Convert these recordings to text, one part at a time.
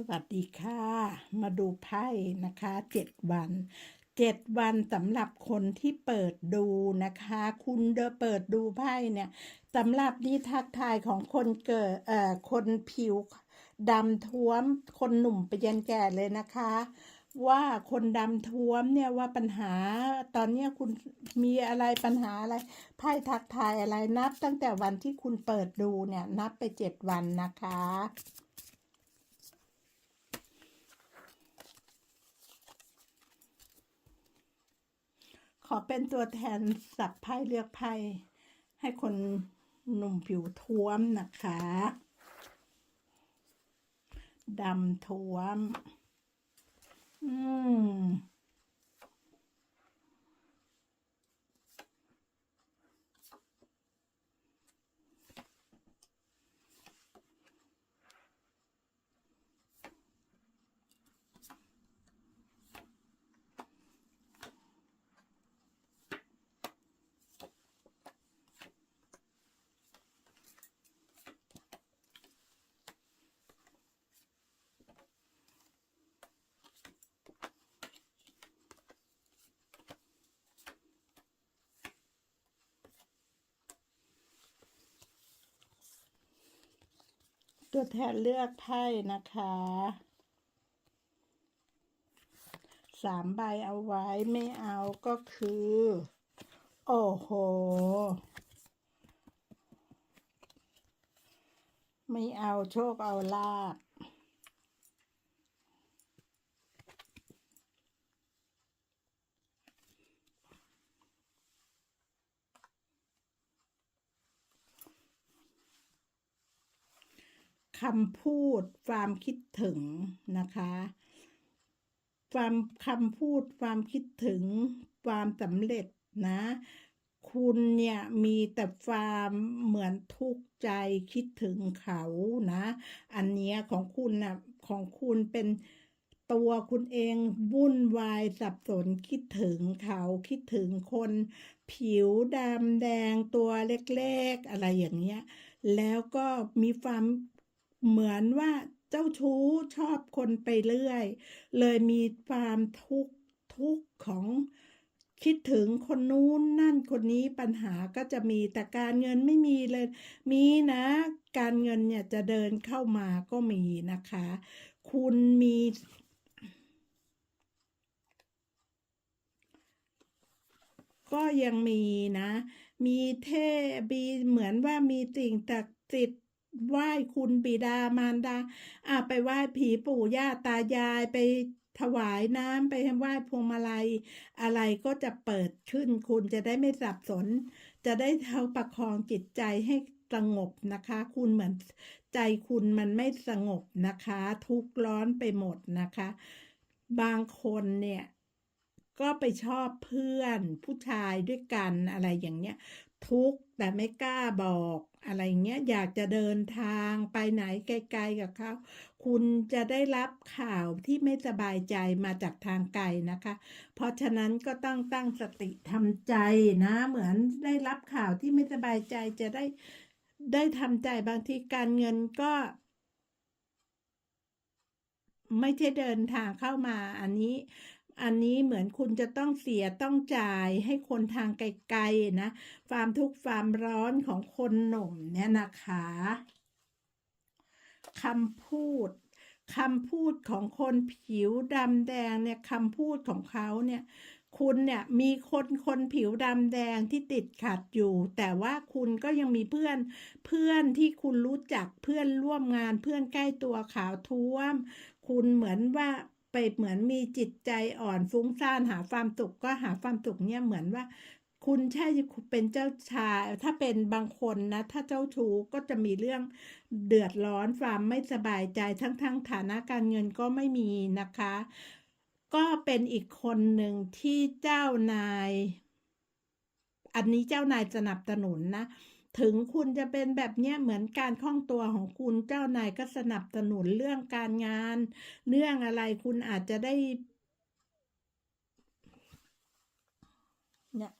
สวัสดีค่ะ มาดูไพ่นะคะเจ็ดวันเจ็ดวันสำหรับคนที่เปิดดูนะคะ คุณเดอเปิดดูไพ่เนี่ยสำหรับนิทักทายของคนเกิดเอ่อคนผิวดำท้วม คนหนุ่มไปยันแก่เลยนะคะ ว่าคนดำท้วมเนี่ยว่าปัญหาตอนนี้คุณมีอะไรปัญหาอะไรไพ่ทักทายอะไรนับตั้งแต่วันที่คุณเปิดดูเนี่ยนับไปเจ็ดวันนะคะ ขอเป็นตัวแทนสับไพ่เลือกไพ่ให้คนหนุ่มผิวท้วมนะคะดำท้วม อืม ตัวแทนเลือกไพ่นะคะสามใบเอาไว้ไม่เอาก็คือ โอ้โห ไม่เอาโชคเอาลาบ คำพูดความคิดถึงนะคะความคำพูดความคิดถึงความสำเร็จนะ คุณเนี่ยมีแต่ความเหมือนทุกข์ใจคิดถึงเขานะ อันเนี้ยของคุณนะ่ะของคุณเป็นตัวคุณเองวุ่นวายสับสนคิดถึงเขาคิดถึงคน ผิวดำแดงตัวเล็กๆ อะไรอย่างเงี้ย แล้วก็มีความ เหมือนว่าเจ้าชู้ชอบคนไปเรื่อย เลยมีความทุกข์ทุกข์ของคิดถึงคนนู้นนั่นคนนี้ปัญหาก็จะมีแต่การเงินไม่มีเลย มีนะ การเงินเนี่ยจะเดินเข้ามาก็มีนะคะ คุณมีก็ยังมีนะ มีเทมีเหมือนว่ามีสิ่งศักดิ์สิทธิ์ ไหว้คุณบิดามารดาอะไปไหว้ผีปู่ย่าตายายไปถวายน้ำไปไหว้พวงมาลัย อะไรก็จะเปิดขึ้นคุณจะได้ไม่สับสน จะได้เท่าประคองจิตใจให้สงบนะคะ คุณเหมือนใจคุณมันไม่สงบนะคะ ทุกข์ร้อนไปหมดนะคะ บางคนเนี่ย ก็ไปชอบเพื่อนผู้ชายด้วยกันอะไรอย่างเงี้ยทุกแต่ไม่กล้าบอกอะไรเงี้ยอยากจะเดินทางไปไหนไกลๆกับเขาคุณจะได้รับข่าวที่ไม่สบายใจมาจากทางไกลนะคะ เพราะฉะนั้นก็ต้องตั้งสติทำใจนะ เหมือนได้รับข่าวที่ไม่สบายใจจะได้ได้ทำใจบางทีการเงินก็ ไม่ใช่เดินทางเข้ามาอันนี้ อันนี้เหมือนคุณจะต้องเสียต้องจ่ายให้คนทางไกลๆนะความทุกข์ความร้อนของคนหนุ่มเนี่ยนะคะคำพูดคำพูดของคนผิวดำแดงเนี่ยคำพูดของเขาเนี่ยคุณเนี่ยมีคนคนผิวดำแดงที่ติดขัดอยู่ แต่ว่าคุณก็ยังมีเพื่อนเพื่อนที่คุณรู้จักเพื่อนร่วมงานเพื่อนใกล้ตัวขาวท้วม คุณเหมือนว่า ไปเหมือนมีจิตใจอ่อนฟุ้งซ่านหาความสุขก็หาความสุขเนี่ยเหมือนว่า คุณใช่เป็นเจ้าชาย ถ้าเป็นบางคนนะ ถ้าเจ้าชู้ก็จะมีเรื่องเดือดร้อนความไม่สบายใจทั้งๆทฐานะการเงินก็ไม่มีนะคะ ก็เป็นอีกคนหนึ่งที่เจ้านาย อันนี้เจ้านายสนับสนุนนะ ถึงคุณจะเป็นแบบเนี้ยเหมือนการคล่องตัวของคุณเจ้านายก็สนับสนุนเรื่องการงาน เรื่องอะไรคุณอาจจะได้เนี่ย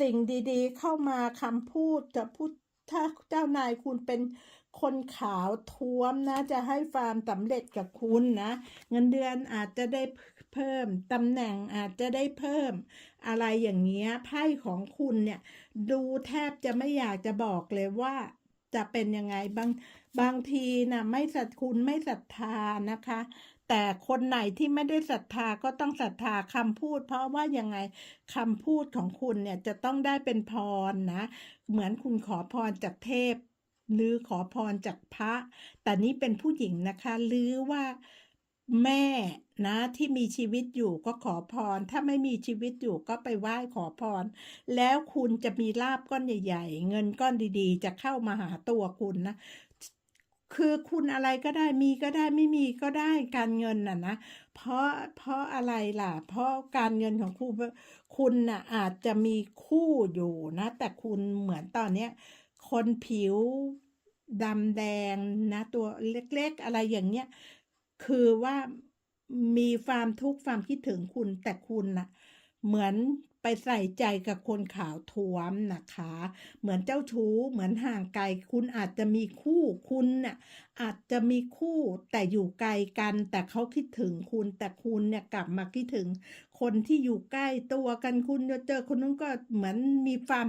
สิ่งดีๆ เข้ามาคำพูดจะพูด ถ้าเจ้านายคุณเป็นคนขาวท้วมนะ จะให้ฟาร์มสำเร็จกับคุณนะ เงินเดือนอาจจะได้เพิ่มตำแหน่งอาจจะได้เพิ่ม อะไรอย่างเงี้ยไพ่ของคุณเนี่ย ดูแทบจะไม่อยากจะบอกเลยว่า จะเป็นยังไงบางบางทีนะไม่ศรัทคุณไม่ศรัทธานะคะ แต่คนไหนที่ไม่ได้ศรัทธาก็ต้องศรัทธาคำพูด เพราะว่ายังไงคำพูดของคุณเนี่ยจะต้องได้เป็นพรนะ เหมือนคุณขอพรจากเทพ หรือขอพรจากพระ แต่นี่เป็นผู้หญิงนะคะหรือว่า แม่นะที่มีชีวิตอยู่ก็ขอพร ถ้าไม่มีชีวิตอยู่ก็ไปไหว้ขอพร แล้วคุณจะมีลาบก้อนใหญ่ ๆ เงินก้อนดีๆ จะเข้ามาหาตัวคุณนะคือคุณอะไรก็ได้มีก็ได้ไม่มีก็ได้การเงินน่ะนะเพราะเพราะอะไรล่ะ เพราะการเงินของคุณคุณน่ะอาจจะมีคู่อยู่นะ แต่คุณเหมือนตอนเนี้ยคนผิวดำแดงนะ ตัวเล็กๆอะไรอย่างเงี้ย คือว่ามีความทุกข์ความคิดถึงคุณแต่คุณน่ะ เหมือนไปใส่ใจกับคนขาวท้วมนะคะ เหมือนเจ้าชู้ เหมือนห่างไกล คุณอาจจะมีคู่คุณน่ะอาจจะมีคู่แต่อยู่ไกลกัน แต่เขาคิดถึงคุณ แต่คุณเนี่ยกลับมาคิดถึง คนที่อยู่ใกล้ตัวกันคุณจะเจอคนนู้นก็เหมือนมีความ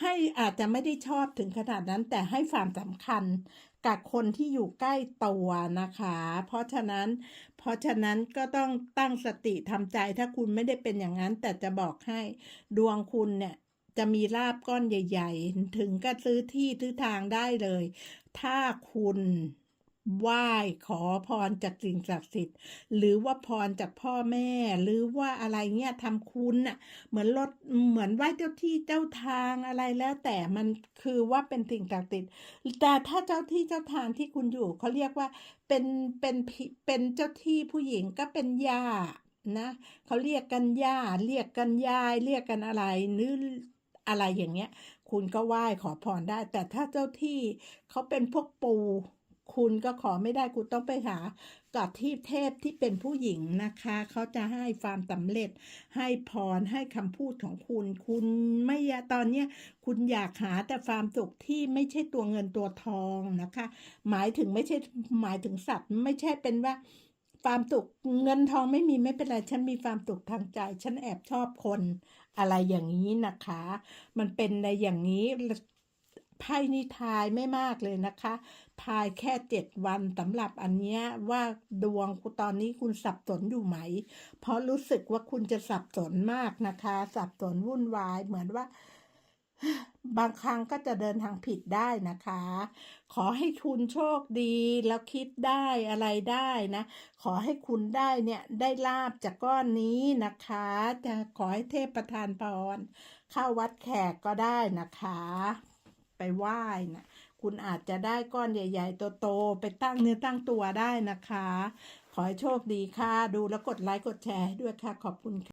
ให้อาจจะไม่ได้ชอบถึงขนาดนั้น แต่ให้ความสำคัญ กับคนที่อยู่ใกล้ตัวนะคะ เพราะฉะนั้น เพราะฉะนั้นก็ต้องตั้งสติทำใจถ้าคุณไม่ได้เป็นอย่างนั้น แต่จะบอกให้ดวงคุณเนี่ยจะมีลาบก้อนใหญ่ ๆ ถึงก็ซื้อที่ซื้อทางได้เลย ถ้าคุณ ไหว้ขอพรจากสิ่งศักดิ์สิทธิ์ หรือว่าพรจากพ่อแม่ หรือว่าอะไรเงี้ยทำคุณน่ะ เหมือนรถเหมือนไหว้เจ้าที่เจ้าทางอะไรแล้ว แต่มันคือว่าเป็นสิ่งศักดิ์สิทธิ์แต่ถ้าเจ้าที่เจ้าทางที่คุณอยู่เขาเรียกว่าเป็นเป็นเป็นเจ้าที่ผู้หญิงก็เป็นย่านะเขาเรียกกันย่าเรียกกันยาย เรียกกันอะไรหรืออะไรอย่างเงี้ย คุณก็ไหว้ขอพรได้ แต่ถ้าเจ้าที่เขาเป็นพวกปู คุณก็ขอไม่ได้คุณต้องไปหากับที่เทพที่เป็นผู้หญิงนะคะ เขาจะให้ความสำเร็จ ให้พรให้คำพูดของคุณ คุณไม่ตอนเนี้ยคุณอยากหาแต่ความสุขที่ไม่ใช่ตัวเงินตัวทองนะคะ หมายถึงไม่ใช่หมายถึงสัตว์ไม่ใช่เป็นว่าความสุขเงินทองไม่มีไม่เป็นไรฉันมีความสุขทางใจ ฉันแอบชอบคนอะไรอย่างนี้นะคะ มันเป็นในอย่างนี้ไพ่นี่ทายไม่มากเลยนะคะ ทายแค่เจ็ดวันสำหรับอันเนี้ยว่าดวงตอนนี้คุณสับสนอยู่ไหม เพราะรู้สึกว่าคุณจะสับสนมากนะคะ สับสนวุ่นวายเหมือนว่า บางครั้งก็จะเดินทางผิดได้นะคะ ขอให้คุณโชคดีแล้วคิดได้อะไรได้นะ ขอให้คุณได้เนี่ยได้ลาบจากก้อนนี้นะคะ จะขอให้เทพประทานพรเข้าวัดแขกก็ได้นะคะ ไปไหว้นะ คุณอาจจะได้ก้อนใหญ่ ๆ โตๆไปตั้งเนื้อตั้งตัวได้นะคะ ขอให้โชคดีค่ะ ดูแล้วกดไลค์กดแชร์ให้ด้วยค่ะ ขอบคุณค่ะ